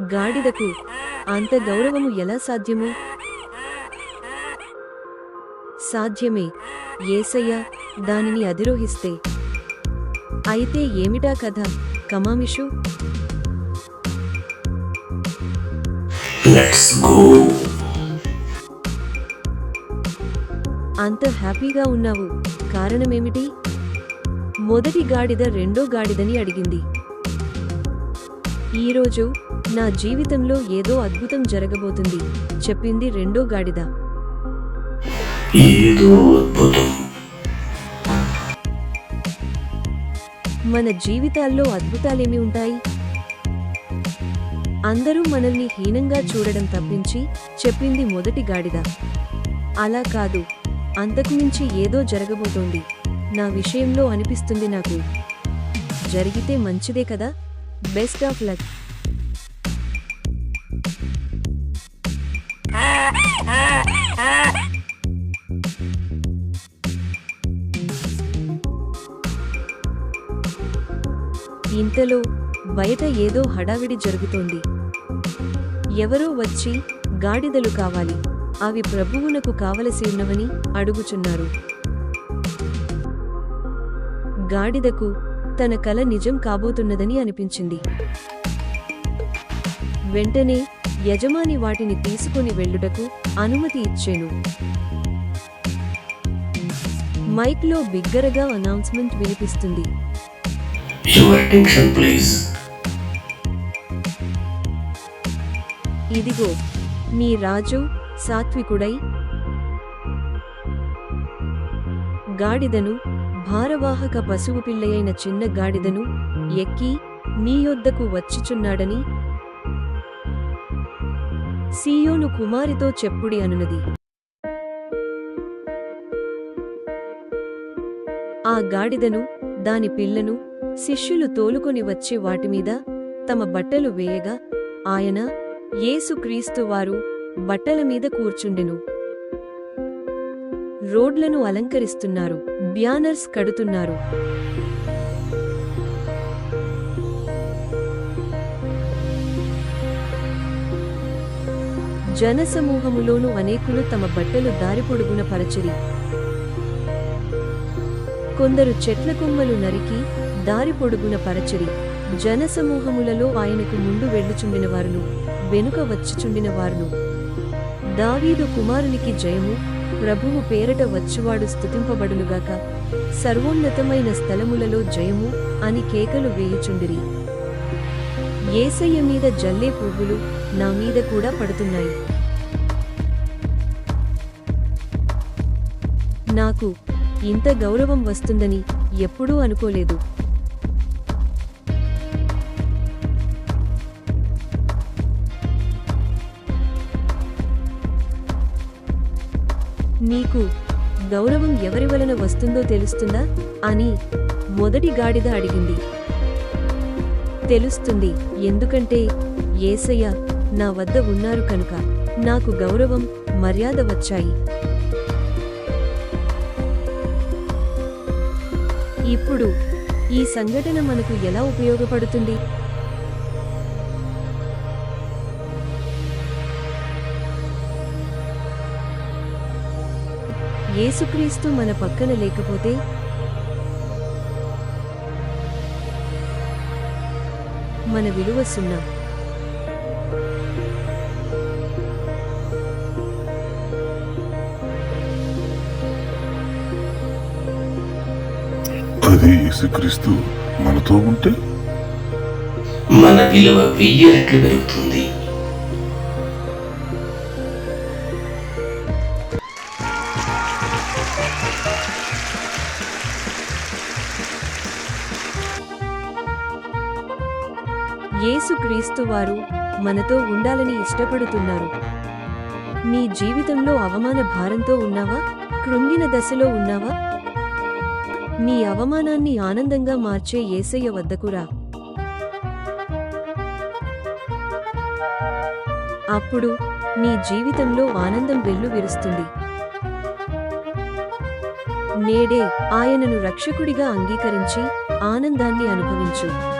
గాడిదకు అంత గౌరవము ఎలా సాధ్యము? సాధ్యమే ఏసయ్య దానిని అధిరోహిస్తే. అయితే ఏమిటా కథ కమామిషు. అంత హ్యాపీగా ఉన్నావు కారణమేమిటి? మొదటి గాడిద రెండో గాడిదని అడిగింది. ఈరోజు నా జీవితంలో ఏదో అద్భుతం జరగబోతుంది చెప్పింది రెండో గాడిద. మన జీవితాల్లో అద్భుతాలేమి ఉంటాయి? అందరూ మనల్ని హీనంగా చూడడం తప్పించి చెప్పింది మొదటి గాడిద. అలా కాదు అంతకుమించి ఏదో జరగబోతోంది. నా విషయంలో అనిపిస్తుంది నాకు. జరిగితే మంచిదే కదా? Best of luck. ఇంతలో బయట ఏదో హడావిడి జరుగుతోంది. ఎవరో వచ్చి గాడిదలు కావాలి. అవి ప్రభువునకు కావలసి ఉన్నవని అడుగుచున్నారు. గాడిదకు తన కల నిజం కాబోతున్నదని అనిపించింది. వెంటనే యజమాని వాటిని తీసుకుని వెళ్ళుటకు అనుమతి ఇచ్చేను. మైక్లో బిగ్గరగా అనౌన్స్మెంట్ వినిపిస్తుంది. ఇదిగో నీ రాజు సాత్వికుడై గాడిదను భారవాహక పశువు పిల్లయైన చిన్న గాడిదను ఎక్కి నీ యొద్దకు వచ్చిచున్నాడని సీయోను కుమారితో చెప్పుడి అనునది. ఆ గాడిదను దాని పిల్లను శిష్యులు తోలుకొని వచ్చి వాటిమీద తమ బట్టలు వేయగా ఆయన యేసుక్రీస్తు వారు బట్టల మీద కూర్చుండెను. రోడ్లను అలంకరిస్తున్నారు. బ్యానర్స్ కడుతున్నారు. జనసమూహములోనూ అనేకులు తమ బట్టలు దారి పొడుగున పరచిరి. కొందరు చెట్ల కొమ్మలు నరికి దారి పొడుగున పరచిరి. జనసమూహములలో ఆయనకు ముందు వెళ్ళుచుండిన వారును వెనుక వచ్చిచుండిన వారును దావీదు కుమారునికి జయము ప్రభువు పేరట వచ్చువాడు స్థుతింపబడునుగాక సర్వోన్నతమైన స్థలములలో జయము అని కేకలు వేయుచుండిరి. ఏసయ్య మీద జల్లే పువ్వులు నా మీద కూడా పడుతున్నాయి. నాకు ఇంత గౌరవం వస్తుందని ఎప్పుడూ అనుకోలేదు. నీకు గౌరవం ఎవరి వలన వస్తుందో తెలుస్తుందా అని మొదటి గాడిద అడిగింది. తెలుస్తుంది ఎందుకంటే ఏసయ్య నా వద్ద ఉన్నారు కనుక నాకు గౌరవం మర్యాద వచ్చాయి. ఇప్పుడు ఈ సంఘటన మనకు ఎలా ఉపయోగపడుతుంది? యేసుక్రీస్తు మన పక్కన లేకపోతే మన విలువ సున్నా. అదే యేసుక్రీస్తు మనతో ఉంటే? మన విలువ వెయ్యి రెట్లు పెరుగుతుంది. యేసుక్రీస్తు వారు మనతో ఉండాలని ఇష్టపడుతున్నారు. నీ జీవితంలో అవమాన భారంతో ఉన్నావా? కృంగిన దశలో ఉన్నావా? నీ అవమానాన్ని ఆనందంగా మార్చే యేసయ్య వద్దకురా అప్పుడు నీ జీవితంలో ఆనందం వెల్లు విరుస్తుంది. నేడే ఆయనను రక్షకుడిగా అంగీకరించి ఆనందాన్ని అనుభవించు.